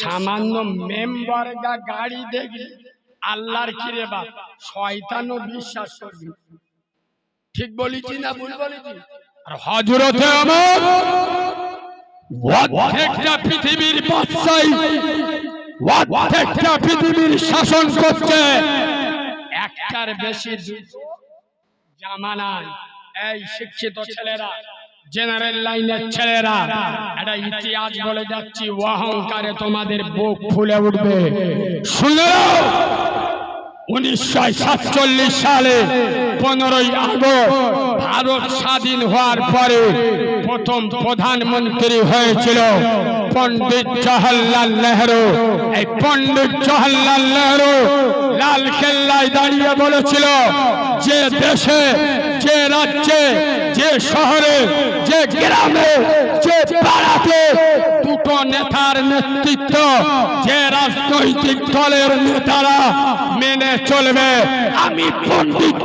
সামান্য মেম্বার গা গাড়ি দেখি আল্লাহর কিরে বাপ, শয়তানও বিশ্বাস করবি। ঠিক বলেছি না ভুল বলেছি? আর হজরতে আমার অর্ধেকটা পৃথিবীর বাদশাই অর্ধেকটা পৃথিবীর শাসন করছে। একটার বেশি জামানায় এই শিক্ষিত ছেলেরা জেনারেল লাইনের ছেলেরা এটা ইতিহাস বলে যাচ্ছি অহংকারে তোমাদের বুক ফুলে উঠবে। শুনে উনিশশো সাতচল্লিশ সালে, পনেরোই আগস্ট, ভারত স্বাধীন হওয়ার পরে প্রথম প্রধানমন্ত্রী হয়েছিল পণ্ডিত জওহরলাল নেহরু। এই পণ্ডিত জওহরলাল নেহরু লাল কেল্লায় দাঁড়িয়ে বলেছিল, যে দেশে, যে রাজ্যে, যে শহরে, যে গ্রামে, যে পাড়াতে নেতার নেতৃত্ব যে রাজনৈতিক দলের নেতারা মেনে চলবে। আমি পণ্ডিত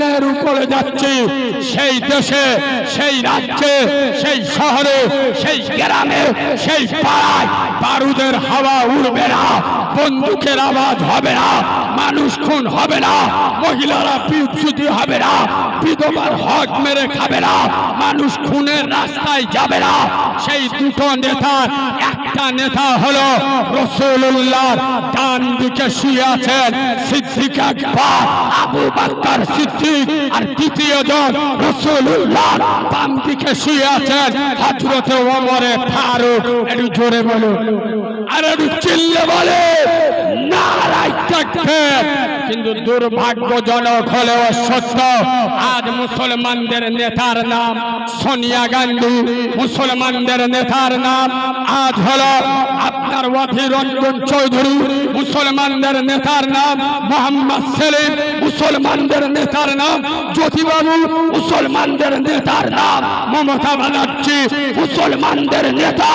নেহরু করে যাচ্ছি। সেই দেশে, সেই রাজ্যে, সেই শহরে, সেই গ্রামে, সেই পাড়ায় বারুদের হাওয়া উড়বে না, বন্দুকের আওয়াজ হবে না, মানুষ খুন হবে না, মহিলারা বিচ্যুতি হবে না, বিধবার হক মেরে খাবে না, মানুষ খুনের রাস্তায় যাবে না। সেই দুটো নেতার একটা নেতা হলো রসুল্লাহ ডান দিকে শুয়ে আছেন আকবর, আবু বাক্কার সিদ্দিক আর তৃতীয় জন রসুল্লাহ বাম দিকে শুয়ে আছেন হজরতে ওমরে ফারুক। একটু জোরে বলুন। আর একটু চিল্লে বলে নারাই থাকবে কিন্তু দুর্ভাগ্যজনক হলেও সত্য, আজ মুসলমানদের নেতার নাম সোনিয়া গান্ধী। মুসলমানদের নেতার নাম আজ হলো আপনার ওয়াফি রঞ্জন চৌধুরী। মুসলমানদের নেতার নাম মোহাম্মদ সেলিম। মুসলমানদের নেতার নাম জ্যোতিবাবু। মুসলমানদের নেতার নাম মমতা ব্যানার্জি। মুসলমানদের নেতা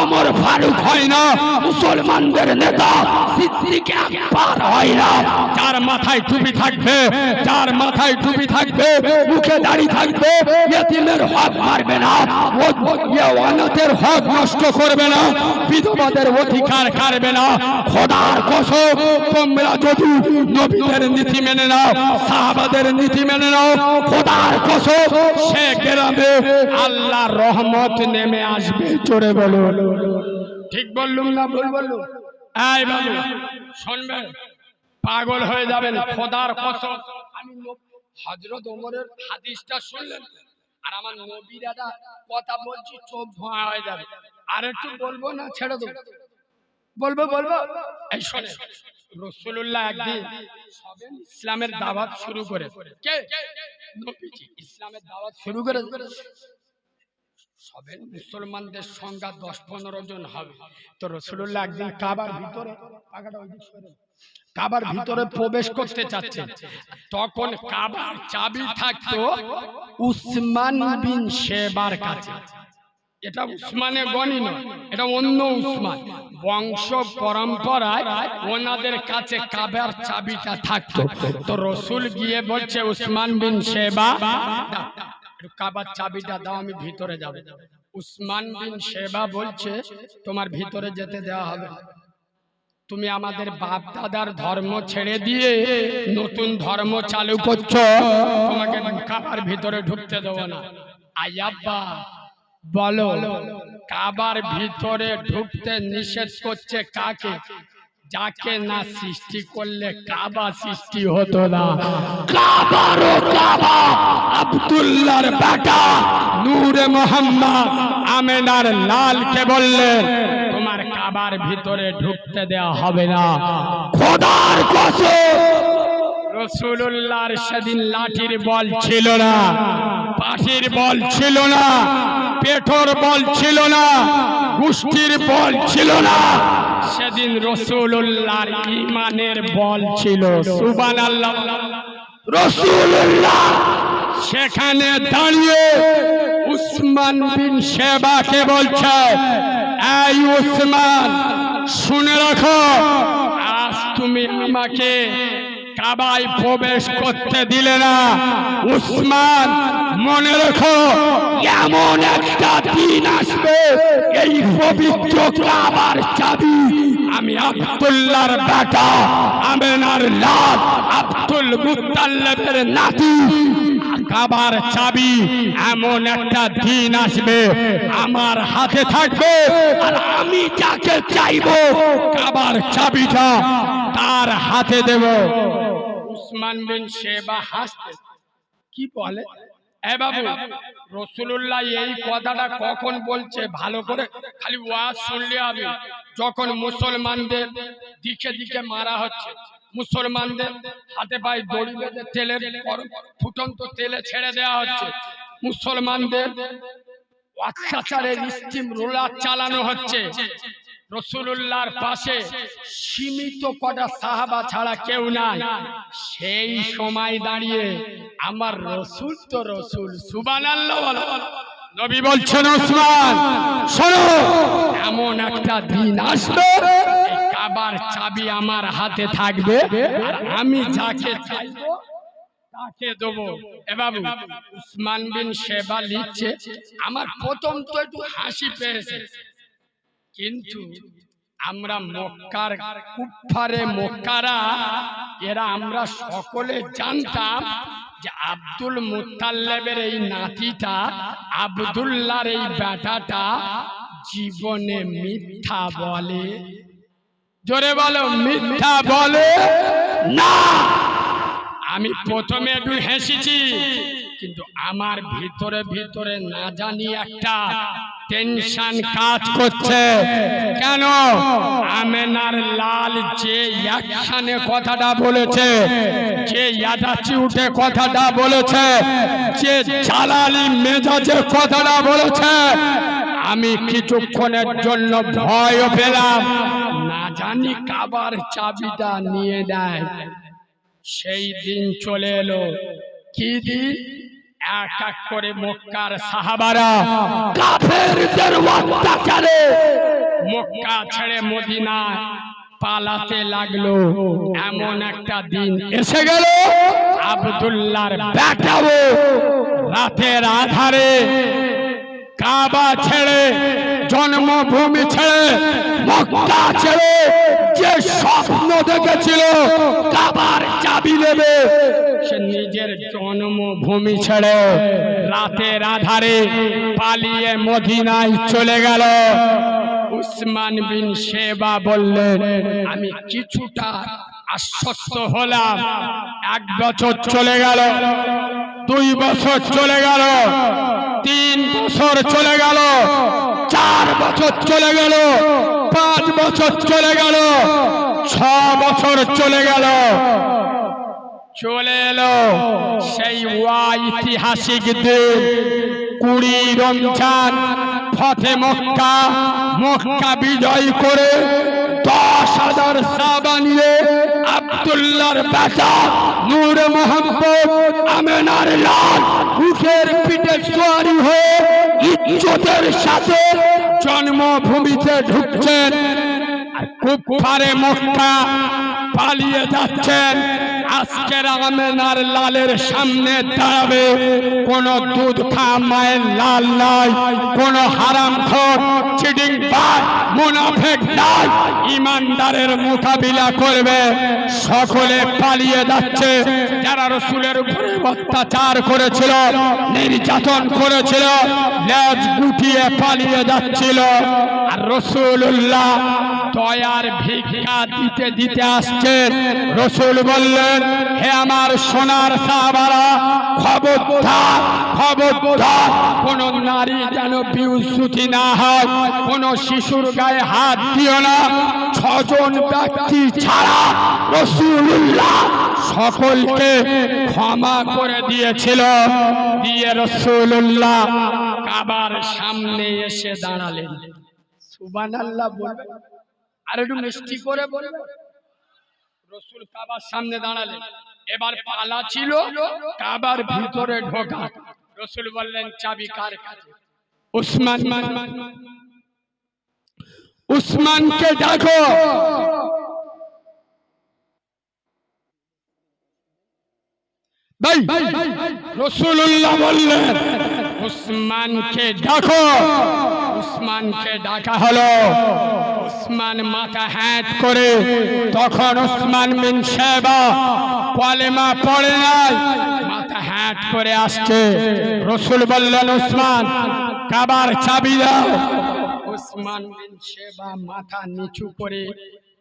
ওমর ফারুক হয় না। মুসলমানদের নেতা হয় না। যার মাথায় টুপি থাকবে, যার মাথায় টুপি থাকবে, মুখে দাড়ি থাকবে ইয়েতিমের হক মারবে না অনাথের হক নষ্ট করবে না, বিধবাদের অধিকার কারবে না, খোদার কসম, তোমরা যদি নবীদের নীতি মেনে নাও, সাহাবাদের নীতি মেনে নাও, খোদার কসম, সে গ্রামে আল্লাহর রহমত নেমে আসবে চড়ে বলো ঠিক বললুম না ভুল বললুম? এই বাবু শুনবেন। পাগল হয়ে যাবেন খোদার কসম। আমি হজরত ওমরের হাদিসটা শুনলেন আর আমার নবীর একটা কথা বলছি চোখ ধোঁয়া হয়ে যাবে। আর একটু বলব না ছেড়ে দেবো? বলব বলব? এই শোনে রসুল্লাহ একদিন ইসলামের দাওয়াত শুরু করে কে? ইসলামের দাওয়াত শুরু করে সবেন মুসলমানদের সংখ্যা দশ পনেরো জন হবে। তো রসুল্লাহ একদিন কাবার ভিতরে পাখাটা ওইদিক সরে। কাবার ভিতরে প্রবেশ করতে চাচ্ছে। তখন কাবার চাবি থাকতো উসমান বিন শেবার কাছে। এটা উসমানে গনি নয় এটা অন্য উসমান। বংশ পরম্পরায় ওনাদের কাছে কাবার চাবিটা থাকতো। তো রসুল গিয়ে বলছে উসমান বিন শেবা কাবার চাবিটা দাও আমি ভিতরে যাব। উসমান বিন শেবা বলছে তোমার ভিতরে যেতে দেওয়া হবে। তুমি আমাদের বাপ দাদার ধর্ম ছেড়ে দিয়ে নতুন ধর্ম চালু করছ, তোমাকে কাবার ভিতরে ঢুকতে দেবো না। আয়াব্বা বলো, কাবার ভিতরে ঢুকতে নিষেধ করছে কাকে? যাকে না সৃষ্টি করলে কাবা সৃষ্টি হতো না। কাবারও কাবা, আব্দুল্লাহর বেটা, নূরে মোহাম্মদ, আমেনার লালকে বললেন কাবার ভিতরে ঢুকতে দেওয়া হবে না। খোদার কসম। রসুল্লাহর সেদিন লাঠির বল ছিল না পাঠির বল ছিল না পেঠোর বল ছিল না গুষ্টির বল ছিল না। সেদিন রসুল্লাহর ইমানের বল ছিল সুবান আল্লাহ রসুল্লাহ সেখানে দাঁড়িয়ে উসমান বিন শেবাকে বলছে এই উসমান শুনে রাখো, আজ তুমি আমাকে কাবায় প্রবেশ করতে দিলে না। উসমান মনে রেখো, এমন একটা দিন আসবে, এই পবিত্র কাবার চাবি আমি আব্দুল্লাহর বেটা আমেনার লাল আব্দুল মুত্তাল্লিবের নাতি কাবার চাবি এমন একটা দিন আসবে, আমার হাতে থাকবে, আর আমি যাকে চাইব কাবার চাবিটা তার হাতে দেব। উসমান বিন শেবা হাসতে, কি বলে? এ বাবু রসুল্লাহ এই কথাটা কখন বলছে? ভালো করে খালি ওয়াজ শুনলে হবে। যখন মুসলমানদের দিকে দিকে মারা হচ্ছে মুসলমানদের হাতে পায়ে দড়ি বেঁধে তেলের ফুটন্ত তেলে ছেড়ে দেওয়া হচ্ছে। মুসলমানদের অত্যাচারের স্টিম রোলার চালানো হচ্ছে। রসুল্লাহর পাশে সীমিত কটা সাহাবা ছাড়া কেউ নাই। সেই সময় দাঁড়িয়ে আমার রসুল তো রসুল সুবান নবী বলছেন ওসমান শোনো এমন একটা দিন আসবে কাবার চাবি আমার হাতে থাকবে আর আমি যাকে চাইব তাকে দেবো। উসমান বিন লিখছে আমার প্রথম তো একটু হাসি পেয়েছে। কিন্তু আমরা মক্কার কুফারে মক্কারা এরা আমরা সকলে জানতাম যে আব্দুল মুতাল্লেবের এই নাতিটা আবদুল্লার এই ব্যাটাটা জীবনে মিথ্যা বলে। জোরে বলো, মিথ্যা বলে? না। আমি প্রথমে একটু হেসেছি, কিন্তু আমার ভিতরে ভিতরে না জানি একটা টেনশন কাজ করছে। কেন? আমেনার লাল যে একখানে কথাটা বলেছে যে উঠে কথাটা বলেছে যে জালালি মেজাজে কথাটা বলেছে আমি কিছুক্ষণের জন্য ভয় পেলাম। না জানি কাবার চাবিটা নিয়ে দেয় সেই দিন চলে এলো। কি দিন? এক এক করে মক্কার সাহাবারা কাফেরদের অত্যাচারে মক্কা ছেড়ে মদিনা পালাতে লাগল। এমন একটা দিন এসে গেল। আব্দুল্লাহর বেটাও রাতের আধারে কাবা ছেড়ে জন্মভূমি ছেড়ে মক্কা ছেড়ে যে স্বপ্ন দেখেছিল কাবার চাবি নেবে নিজের জন্মভূমি ছেড়ে রাতের আধারে পালিয়ে মদিনায় চলে গেল। উসমান বিন শেবা বললেন আমি কিছুটা আশ্বস্ত হলাম। এক বছর চলে গেল দুই বছর চলে গেল তিন বছর চলে গেল চার বছর চলে গেল পাঁচ বছর চলে গেল ছ বছর চলে গেল চলে এলো। সেই ঐতিহাসিক দিন। কুড়ি রমজান, ফতে মক্কা মক্কা বিজয় করে দশ হাজার সাবা নিয়ে আব্দুল্লাহর বেটা নূর মোহাম্মদ, আমেনার লাল উঠের পিঠে সোয়ারি হয়ে ইজ্জতের সাথে জন্মভূমিতে ঢুকছেন। কুফারে মক্কা পালিয়ে যাচ্ছেন। আজকের আমেনার লালের সামনে দাঁড়াবে। কোন দুধ খা, মায়ের লাল নাই। কোন হারাম খোর, চিটিং বাজ মুনাফেক নাই। ইমানদারের মোকাবিলা করবে। সকলে পালিয়ে যাচ্ছে। যারা রসুলের উপরে অত্যাচার করেছিল, নির্যাতন করেছিল, লেজ গুটিয়ে পালিয়ে যাচ্ছিল। আর রসুল্লাহ দয়ার ভিক্ষা দিতে দিতে আসছেন রসুল বললেন, হে আমার সোনার সাহাবারা, খবরদার খবরদার, কোন নারী যেন বিউসুতি না হয়, কোন শিশুর গায়ে হাত দিও না। ছজন ব্যক্তি ছাড়া রসুল্লাহ সকলকে ক্ষমা করে দিয়েছিল। দিয়ে রসুল্লাহ কাবার সামনে এসে দাঁড়ালেন। সুবান আল্লাহ বলবে আর একটু মিষ্টি করে বলবে। রসুল কাবার সামনে দাঁড়ালেন। এবার পালা ছিল কাবার ভিতরে ঢোকা। রসুল বললেন চাবি কার কাছে? উসমান উসমানকে ডাকো। ভাই রসুল্লাহ বললেন উসমানকে ডাকো। উসমানকে ডাকা হলো। উসমান মাথা হ্যাট করে, তখন ওসমান বিন সাহেবা কলেমা পড়ে নাই, মাথা হ্যাট করে আসছে। রসুল বললেন, ওসমান, কাবার চাবি দাও। ওসমান বিন সাহেবা মাথা নিচু করে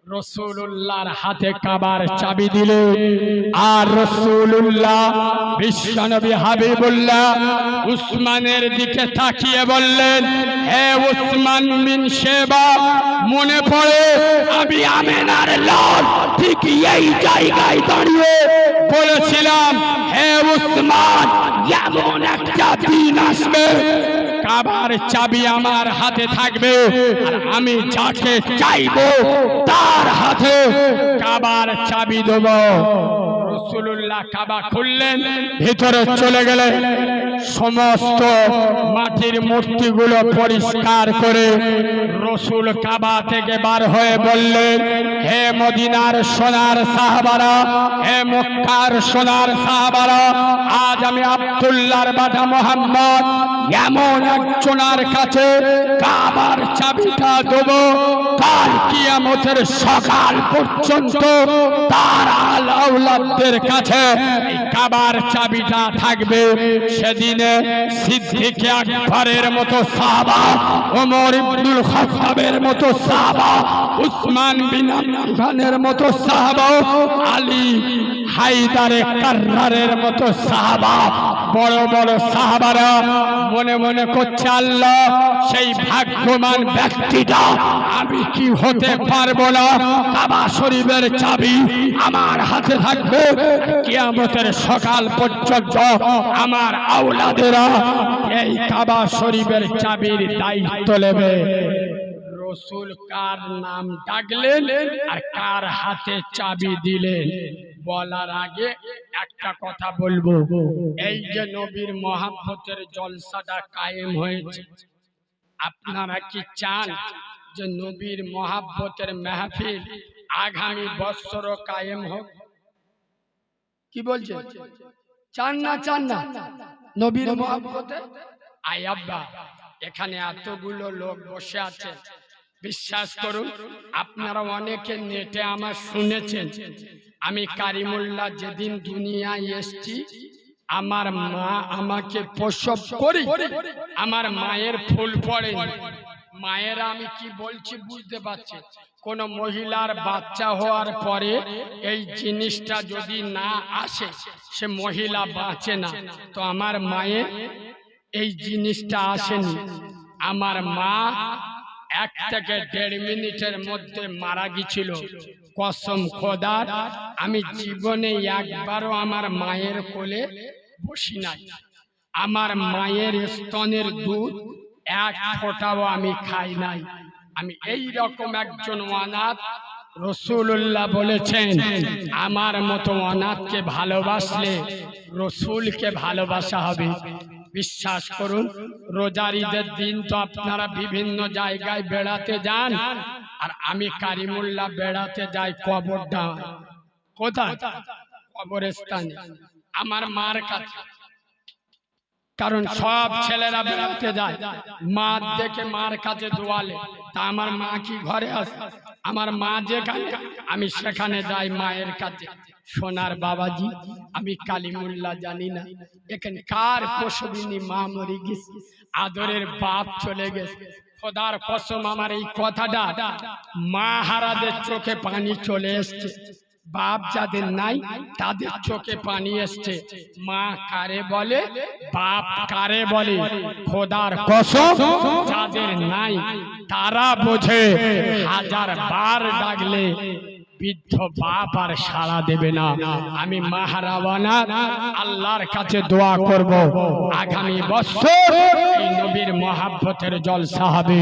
রসুল্লাহর হাতে কাবার চাবি দিলে আর রসুল্লাহ বিশ্বনবী হাবিবুল্লাহ উসমানের দিকে তাকিয়ে বললেন হে উসমান মিন সেবা মনে পড়ে আমি আমেনার লাল ঠিক এই জায়গায় দাঁড়িয়ে বলেছিলাম কাবার চাবি আমার হাতে থাকবে, আর আমি যাকে চাইব তার হাতে কাবার চাবি দেব। রসুল্লাহ কাবা খুললেন, ভিতরে চলে গেলেন। সমস্ত মাটির মূর্তিগুলো পরিষ্কার করে রসুল কাবা থেকে বার হয়ে বললেন, হে মদিনার সোনার সাহাবারা, হে মক্কার সোনার সাহাবারা, আজ আমি আব্দুল্লাহর বাটা মোহাম্মদ এমন একজনার কাছে কাবার চাবিটা দেব। কাল কিয়ামতের সকাল পর্যন্ত তার আল আউলাদদের কাছে কাবার চাবিটা থাকবে। সেদিনে সিদ্দিক আকবরের মতো সাহাবা ওমর ইবনুল মতো সাহাবা উসমান বিন আফফানের মতো সাহাবা আলী হায়দারে কার্রারের মতো সাহাবা, বড় বড় সাহাবারা মনে মনে করছে, আল্লাহ, সেই ভাগ্যবান ব্যক্তিটা আমি কি হতে পারব না? কাবা শরীফের চাবি আমার হাতে থাকবে। কিয়ামতের সকাল পর্যন্ত আমার আওলাদেরা এই কাবা শরীফের চাবির দায়িত্ব নেবে। রসুল কার নাম ডাকলেন আর কার হাতে চাবি দিলেন? বলার আগে একটা কথা বলব। এই যে নবীর মহাব্বতের জলসাটা কায়েম হয়েছে। আপনারা কি চান যে নবীর মহাব্বতের মেহফিল আগামী বৎসর কায়েম হোক? কি বলছে? চান না চান না? নবীর মহাব্বতে? আই আব্বা, এখানে এতগুলো লোক বসে আছে। বিশ্বাস করুন, আপনারা অনেকে নেটে আমার শুনেছেন। আমি কারিমুল্লাহ যেদিন দুনিয়ায় এসছি আমার মা আমাকে প্রসব করি আমার মায়ের ফুল পড়ে। মায়েরা আমি কি বলছি বুঝতে পারছি? কোন মহিলার বাচ্চা হওয়ার পরে এই জিনিসটা যদি না আসে সে মহিলা বাঁচে না। তো আমার মায়ের এই জিনিসটা আসেনি। আমার মা এক থেকে দেড় মিনিটের মধ্যে মারা গিয়েছিল। কসম খোদার, আমি জীবনে একবারও আমার মায়ের কোলে বসি নাই। আমার মায়ের স্তনের দুধ এক ফোঁটাও আমি খাই নাই। আমি এই রকম একজন অনাথ রসুল্লাহ বলেছেন, আমার মতো অনাথকে ভালোবাসলে রসুলকে ভালোবাসা হবে। বিশ্বাস করুন, রোজার ঈদের দিন তো আপনারা বিভিন্ন জায়গায় বেড়াতে যান, আর আমি কারিমুল্লাহ বেড়াতে যাই কবর কবরটা কোথায়? কবরস্থানে। আমার মার কাছে। কারণ সব ছেলেরা বেড়াতে যায়। মা দেখে মার কাছে দোয়ালে, তা আমার মা কি ঘরে আসে আমার মা যেখানে, আমি সেখানে যাই মায়ের কাছে। সোনার বাবাজি, আমি কালিমুল্লাহ জানি না। এখানে কার পশুবিনী মা মরে গেছে? আদরের বাপ চলে গেছে। খোদার কসম আমার এই কথাটা, মা হারাদের চোখে পানি চলে এসছে। বাপ যাদের নাই, তাদের চোখে পানি এসছে। মা কারে বলে? বাপ কারে বলে? খোদার কসম যাদের নাই, তারা বোঝে, হাজার বার ডাকলে বৃদ্ধ বাপ আর সাড়া দেবে না। আমি মাহারাবানা আল্লাহর কাছে দোয়া করব। আগামী বছর নবীর মহাব্বতের জলসা হবে।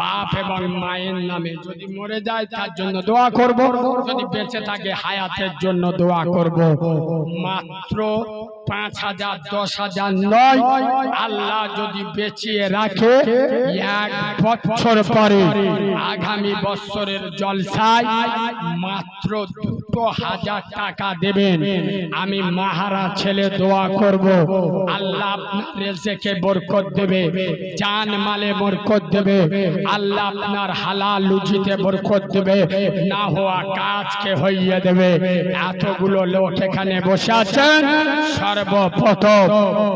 বাপ এবং মায়ের নামে যদি মরে যায়, তার জন্য দোয়া করব। যদি বেঁচে থাকে, হায়াতের জন্য দোয়া করব। মাত্র পাঁচ হাজার, দশ হাজার নয়, আল্লাহ যদি বেঁচিয়ে রাখে, এক বছর পরে আগামী বছরের জলসায় মাত্র দুটো হাজার টাকা দেবেন। আমি মাহারা ছেলে দোয়া করব। আল্লাহ আপনার রেজেকে বরকত দেবে। জান মালে বরকত দেবে। আল্লাহ আপনার হালাল লুচিতে বরকত দেবে। না হওয়া কাজকে হইয়ে দেবে। এতগুলো লোক এখানে বসে আছেন। সর্বপ্রথম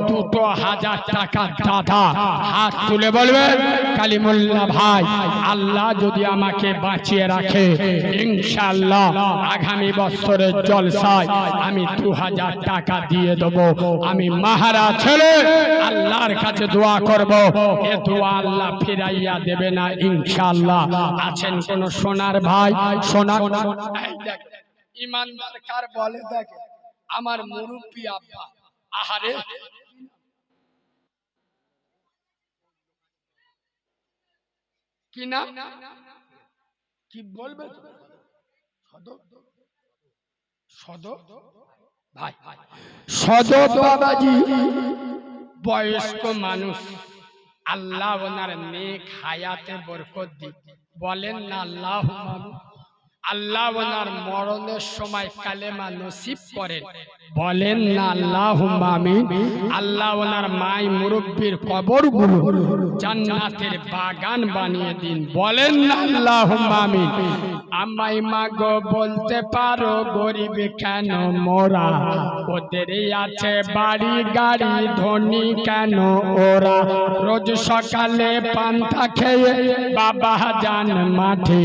দুটো হাজার টাকা দাদা হাত তুলে বলবেন কালিমুল্লাহ ভাই আল্লাহ যদি আমাকে বাঁচিয়ে রাখে আগামী বছরের জলসায় আমি দু হাজার টাকা দিয়ে দেব। আমি মাহারা ছেলে আল্লাহর কাছে দোয়া করব। এ দোয়া আল্লাহ ফিরাইয়া দেবে না আছেন কোন সোনার ভাই? ইমানদার কার বলে দেখ? আমার আব্বা। আহারে। কি নাম? কি বলবে? ভাই বাবাজি। বয়স্ক মানুষ আল্লাহ ওনার নেক হায়াতে বরকত দি বলেন না আল্লাহ আল্লাহ ওনার মরণের সময় কালেমা নসিব করেন। বলেন না আল্লাহ আমিন আল্লাহ ওনার মাই মুরব্বীর কবরগুলো জান্নাতের বাগান বানিয়ে দিন। বলেন না আল্লাহ আমিন আমাই মাগো বলতে পারো, গরিব কেন মোরা? ওদের আছে বাড়ি, গাড়ি, ধনী কেন ওরা? রোজ সকালে পান্তা খেয়ে বাবা যান মাঠে,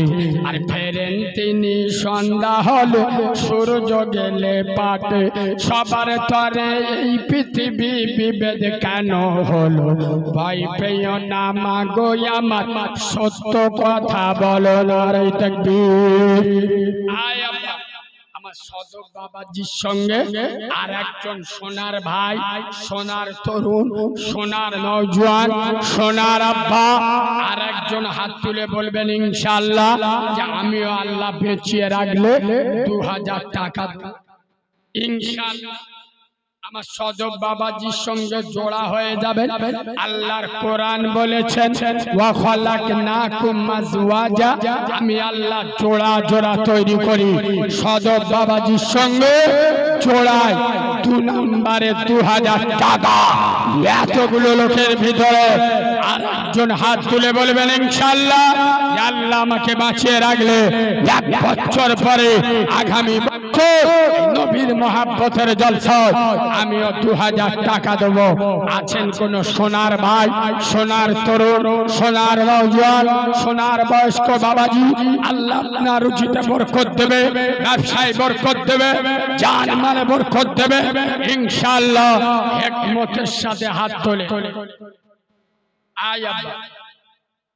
আর ফেরেন তিনি সন্ধ্যা হলে সূর্য গেলে পাটে। সবার তরে এই পৃথিবী বিভেদ কেন হলো? ভাই পেয় না মাগো আমার, সত্য কথা বলো না রে তাকবীর। আয় বাবাজির সঙ্গে আর একজন সোনার ভাই, সোনার তরুণ, সোনার নৌজওয়ান সোনার আব্বা, আর একজন হাত তুলে বলবেন ইনশাআল্লাহ যে আমিও আল্লাহ বেঁচিয়ে রাখলে দু হাজার টাকা দেব। আমার সজব বাবাজির সঙ্গে জোড়া হয়ে যাবে। আল্লাহর কোরআন বলেছেন আমি আল্লাহ জোড়া জোড়া তৈরি করি। সজব বাবাজির সঙ্গে জোড়ায় দু নম্বরে দু হাজার টাকা। এতগুলো লোকের ভিতরে আর একজন হাত তুলে বলবেন ইনশাআল্লাহ যে আল্লাহ আমাকে বাঁচিয়ে রাখলে এক বছর পরে আগামী বছর নবীর মহাব্বতের জলসা আমিও দু হাজার টাকা দেবো। আছেন কোন সোনার ভাই, সোনার তরুণ, সোনার নৌজওয়ান সোনার বয়স্ক বাবাজি। আল্লাহ আপনার রুচিতে বরকত দেবে, ব্যবসায় বরকত দেবে জান মালে বরকত দেবে। ইনশাআল্লাহ একমতের সাথে হাত তোলে।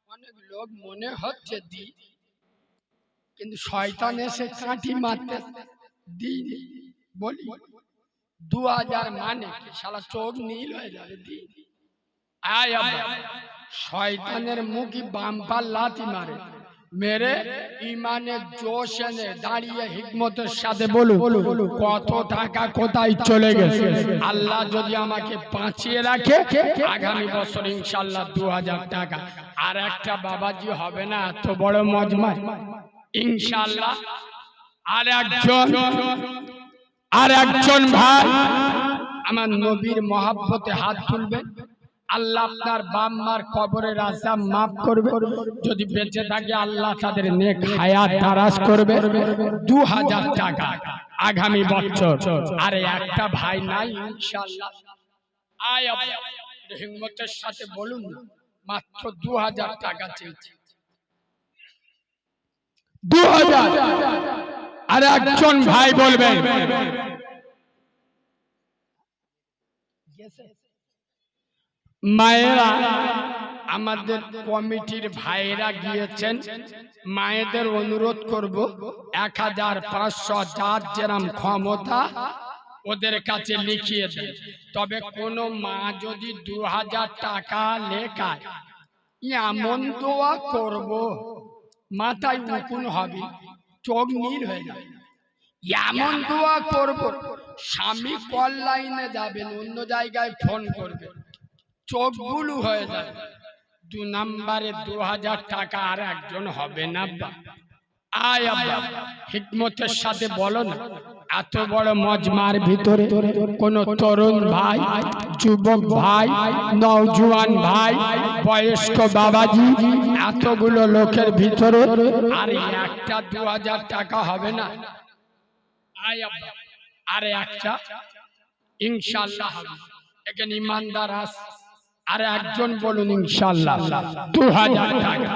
অনেক লোক মনে হচ্ছে দি কিন্তু শয়তান এসে কাঠি মারতে দিই বলি। দু হাজার মানে কি? শালা চোখ নীল হয়ে যাবে শয়তানের মুখই বাম্পার লাথি মারে। মেরে ইমানের জোশ এনে দাঁড়িয়ে হিকমতের সাথে বলুন কত টাকা কোথায় চলে গেছে? আল্লাহ যদি আমাকে বাঁচিয়ে রাখে, আগামী বছর ইনশাল্লাহ দু হাজার টাকা। আর একটা বাবাজি হবে না এত বড় মজমা ইনশাল্লাহ আর একজন আর একজন ভাই আমার নবীর মহাব্বতে হাত তুলবেন আল্লাহ আপনার বাম্মার কবরের আশা মাফ করবে। যদি বেঁচে থাকে আল্লাহ তাদের নেক হায়াত দারাজ করবে। দু হাজার টাকা আগামী বছর। আরে একটা ভাই নাই ইনশাল্লাহ আয় হিম্মতের সাথে বলুন মাত্র দু হাজার টাকা চেয়েছি। দু হাজার আর একজন ভাই বলবেন মায়েরা আমাদের কমিটির ভাইরা গিয়েছেন মায়েদের অনুরোধ করব এক হাজার পাঁচশো যার যেরাম ক্ষমতা ওদের কাছে লিখিয়ে দেয় তবে কোনো মা যদি দু হাজার টাকা লেখায় এমন দোয়া করব মাথায় উকুন হবে। চোখ নীল হয়ে যাবে এমন দোয়া করব স্বামী কল লাইনে যাবেন অন্য জায়গায় ফোন করবে। চোখ গুলু হয়ে যাবে দু নাম্বারে দু হাজার টাকা আর একজন হবে না আয় আয় আব্বা। হিকমতের সাথে বলো না। এত বড় মজমার ভিতরে কোন তরুণ ভাই, যুবক ভাই, নওজোয়ান ভাই, বয়স্ক বাবাজি, এতগুলো লোকের ভিতরে আর একটা দু হাজার টাকা হবে না? আরে একটা ইনশাল্লাহ এখানে ইমানদার আস, আর একজন বলুন ইনশাল্লাহ দু হাজার টাকা।